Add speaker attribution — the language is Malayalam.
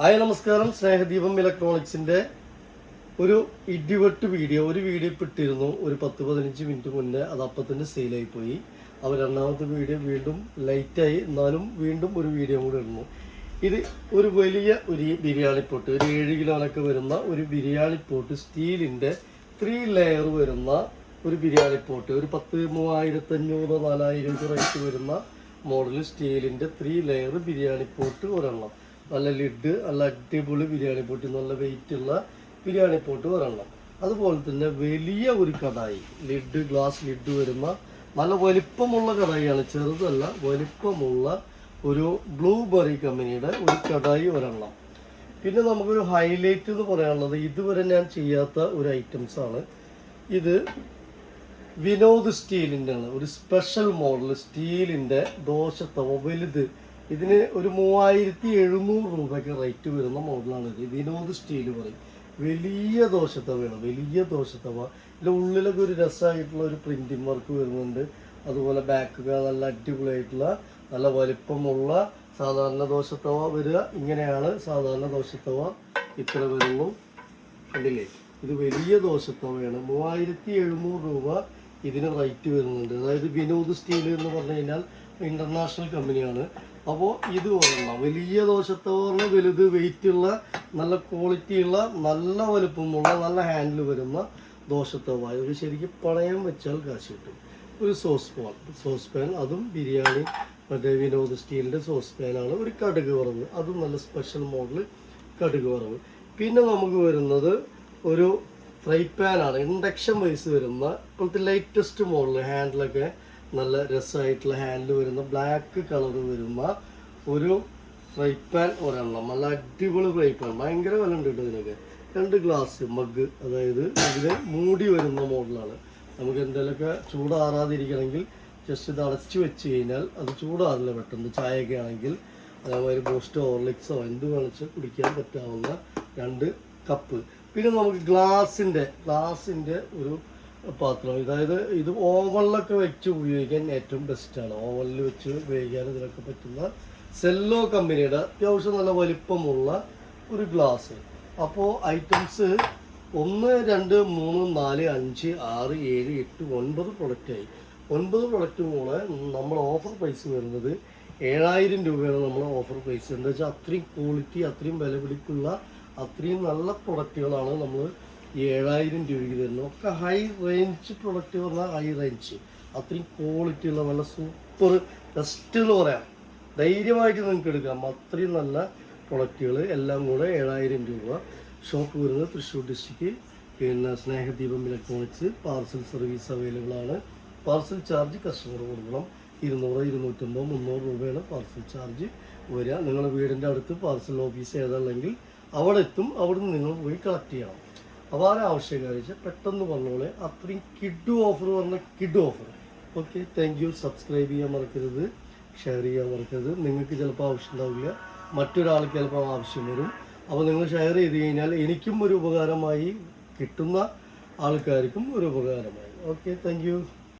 Speaker 1: ഹായ് നമസ്കാരം. സ്നേഹദീപം ഇലക്ട്രോണിക്സിന്റെ ഒരു ഇടിവെട്ട് വീഡിയോ. ഒരു വീഡിയോ ഇട്ടിരുന്നു ഒരു പത്ത് പതിനഞ്ച് മിനിറ്റ് മുന്നേ. അത് അപ്പം തന്നെ സെയിലായി പോയി. അവർ രണ്ടാമത്തെ വീഡിയോ വീണ്ടും ലൈറ്റായി എന്നാലും വീണ്ടും ഒരു വീഡിയോ കൂടെ ഇടുന്നു. ഇത് ഒരു വലിയ ഒരു ബിരിയാണി പോട്ട്. ഒരു ഏഴ് കിലോനൊക്കെ വരുന്ന ഒരു ബിരിയാണി പോട്ട്. സ്റ്റീലിന്റെ ത്രീ ലെയർ വരുന്ന ഒരു ബിരിയാണി പോട്ട്. ഒരു പത്ത് മൂവായിരത്തി അഞ്ഞൂറ് നാലായിരം റേറ്റ് വരുന്ന മോഡൽ സ്റ്റീലിന്റെ ത്രീ ലെയർ ബിരിയാണി പോട്ട് ഒരെണ്ണം. നല്ല ലിഡ് നല്ല അടിപൊളി ബിരിയാണി പൊട്ടി നല്ല വെയിറ്റ് ഉള്ള ബിരിയാണി പോട്ട് ഒരെണ്ണം അതുപോലെ തന്നെ വലിയ ഒരു കടായി ലിഡ് ഗ്ലാസ് ലിഡ് വരുന്ന നല്ല വലിപ്പമുള്ള കടായിയാണ് ചെറുതല്ല വലിപ്പമുള്ള ഒരു ബ്ലൂബെറി കമ്പനിയുടെ ഒരു കടായി ഒരെണ്ണം പിന്നെ നമുക്കൊരു ഹൈലൈറ്റ് എന്ന് പറയാനുള്ളത് ഇതുവരെ ഞാൻ ചെയ്യാത്ത ഒരു ഐറ്റംസ് ആണ്. ഇത് വിനോദ് സ്റ്റീലിന്റെ ആണ് ഒരു സ്പെഷ്യൽ മോഡൽ സ്റ്റീലിന്റെ ദോശത്തവ വലുത്. ഇതിന് ഒരു മൂവായിരത്തി എഴുന്നൂറ് രൂപയ്ക്ക് റേറ്റ് വരുന്ന മോഡലാണ് ഇത്. വിനോദ് സ്റ്റീൽ പറയും. വലിയ ദോശത്തവയാണ് വലിയ ദോശത്തവ ഇതിന്റെ ഉള്ളിലൊക്കെ ഒരു രസമായിട്ടുള്ള ഒരു പ്രിന്റിംഗ് വർക്ക് വരുന്നുണ്ട്. അതുപോലെ ബാക്കൊക്കെ നല്ല അടിപൊളിയായിട്ടുള്ള നല്ല വലിപ്പമുള്ള സാധാരണ ദോശത്തവ വരിക. ഇങ്ങനെയാണ് സാധാരണ ദോശത്തവ ഇത്ര വരുന്നു. കണ്ടില്ലേ? ഇത് വലിയ ദോശത്തവയാണ് മൂവായിരത്തി എഴുന്നൂറ് രൂപ ഇതിന് റേറ്റ് വരുന്നുണ്ട്. അതായത് വിനോദ് സ്റ്റീൽ എന്ന് പറഞ്ഞു കഴിഞ്ഞാൽ ഇന്റർനാഷണൽ കമ്പനിയാണ് അപ്പോൾ ഇത് ഒരെണ്ണം വലിയ ദോശത്തെ പറഞ്ഞാൽ വലുത് വെയിറ്റ് ഉള്ള നല്ല ക്വാളിറ്റി ഉള്ള നല്ല വലുപ്പമുള്ള നല്ല ഹാൻഡിൽ വരുന്ന ദോശത്തവ ഒരു ശരിക്കും പണയം വെച്ചാൽ കാശ് കിട്ടും. ഒരു സോസ് പാൻ സോസ് പാൻ അതും ബിരിയാണി മറ്റേ വിനോദ് സ്റ്റീലിന്റെ സോസ് പാനാണ് ഒരു കടുക് വറവ്. അതും നല്ല സ്പെഷ്യൽ മോഡൽ കടുക് വറവ്. പിന്നെ നമുക്ക് വരുന്നത് ഒരു ഫ്രൈ പാനാണ് ഇൻഡക്ഷൻ വൈസ് വരുന്ന ഇപ്പോഴത്തെ ലേറ്റസ്റ്റ് മോഡൽ ഹാൻഡിലൊക്കെ നല്ല രസമായിട്ടുള്ള ഹാൻഡിൽ വരുന്ന ബ്ലാക്ക് കളർ വരുന്ന ഒരു ഫ്രൈ പാൻ ഒരെണ്ണം. നല്ല അടിപൊളി ഫ്രൈ പാൻ ഭയങ്കര വില ഉണ്ട് കേട്ടോ ഇതിനൊക്കെ. രണ്ട് ഗ്ലാസ് മഗ് അതായത് ഇതിന് മൂടി വരുന്ന മോഡലാണ് നമുക്ക് എന്തെങ്കിലുമൊക്കെ ചൂടാറാതിരിക്കണമെങ്കിൽ ജസ്റ്റ് ഇത് അടച്ച് വെച്ച് കഴിഞ്ഞാൽ അത് ചൂടാറില്ല പെട്ടെന്ന്. ചായയൊക്കെ ആണെങ്കിൽ അതേമാതിരി ബൂസ്റ്റോ ഹോർലിക്സോ എന്ത് വേണിച്ച് കുടിക്കാൻ പറ്റാവുന്ന രണ്ട് കപ്പ് പിന്നെ നമുക്ക് ഗ്ലാസിന്റെ ഗ്ലാസിന്റെ ഒരു പാത്രം. അതായത് ഇത് ഓവനിലൊക്കെ വെച്ച് ഉപയോഗിക്കാൻ ഏറ്റവും ബെസ്റ്റാണ് ഓവനിൽ വെച്ച് ഉപയോഗിക്കാൻ ഇതിനൊക്കെ പറ്റുന്ന സെല്ലോ കമ്പനിയുടെ അത്യാവശ്യം നല്ല വലിപ്പമുള്ള ഒരു ഗ്ലാസ് അപ്പോൾ ഐറ്റംസ് ഒന്ന് രണ്ട് മൂന്ന് നാല് അഞ്ച് ആറ് ഏഴ് എട്ട് ഒൻപത് പ്രൊഡക്റ്റായി ഒൻപത് പ്രൊഡക്റ്റ് കൂടെ നമ്മൾ ഓഫർ പ്രൈസ് വരുന്നത് ഏഴായിരം രൂപയാണ് നമ്മൾ ഓഫർ പ്രൈസ് എന്താ വെച്ചാൽ അത്രയും ക്വാളിറ്റി അത്രയും വിലപിടിപ്പുള്ള അത്രയും നല്ല പ്രൊഡക്റ്റുകളാണ് നമ്മൾ ഏഴായിരം രൂപയ്ക്ക് തരുന്നു. ഒക്കെ ഹൈ റേഞ്ച് പ്രൊഡക്റ്റ് പറഞ്ഞാൽ ഹൈ റേഞ്ച് അത്രയും ക്വാളിറ്റി ഉള്ള നല്ല സൂപ്പർ ബെസ്റ്റ് എന്ന് പറയാം. ധൈര്യമായിട്ട് നിങ്ങൾക്ക് എടുക്കാം. അത്രയും നല്ല പ്രൊഡക്റ്റുകൾ എല്ലാം കൂടെ ഏഴായിരം രൂപ. ഷോപ്പ് വരുന്നത് തൃശ്ശൂർ ഡിസ്ട്രിക്ട് പിന്നെ Snehadeepam electronics parcel service available ആണ്. പാർസൽ ചാർജ് കസ്റ്റമർ കൊടുക്കണം. ഇരുന്നൂറ് ഇരുന്നൂറ്റമ്പത് മുന്നൂറ് രൂപയാണ് പാർസൽ ചാർജ് വരിക. നിങ്ങളുടെ വീടിന്റെ അടുത്ത് പാർസൽ ഓഫീസ് ഏതാണെങ്കിൽ അവിടെ എത്തും. അവിടെ നിന്ന് നിങ്ങൾ പോയി കളക്ട് ചെയ്യണം. അപ്പോൾ ആ ആവശ്യക്കാർ വെച്ചാൽ പെട്ടെന്ന് വന്നോളെ. അത്രയും കിഡ് ഓഫർ പറഞ്ഞ kit offer okay thank you subscribe ചെയ്യാൻ മറക്കരുത്. ഷെയർ ചെയ്യാൻ മറക്കരുത്. നിങ്ങൾക്ക് ചിലപ്പോൾ ആവശ്യം ഉണ്ടാവില്ല. മറ്റൊരാൾക്ക് ചിലപ്പോൾ ആവശ്യം വരും. അപ്പോൾ നിങ്ങൾ ഷെയർ ചെയ്ത് കഴിഞ്ഞാൽ എനിക്കും ഒരു ഉപകാരമായി കിട്ടുന്ന ആൾക്കാർക്കും ഒരു ഉപകാരമായി. Okay thank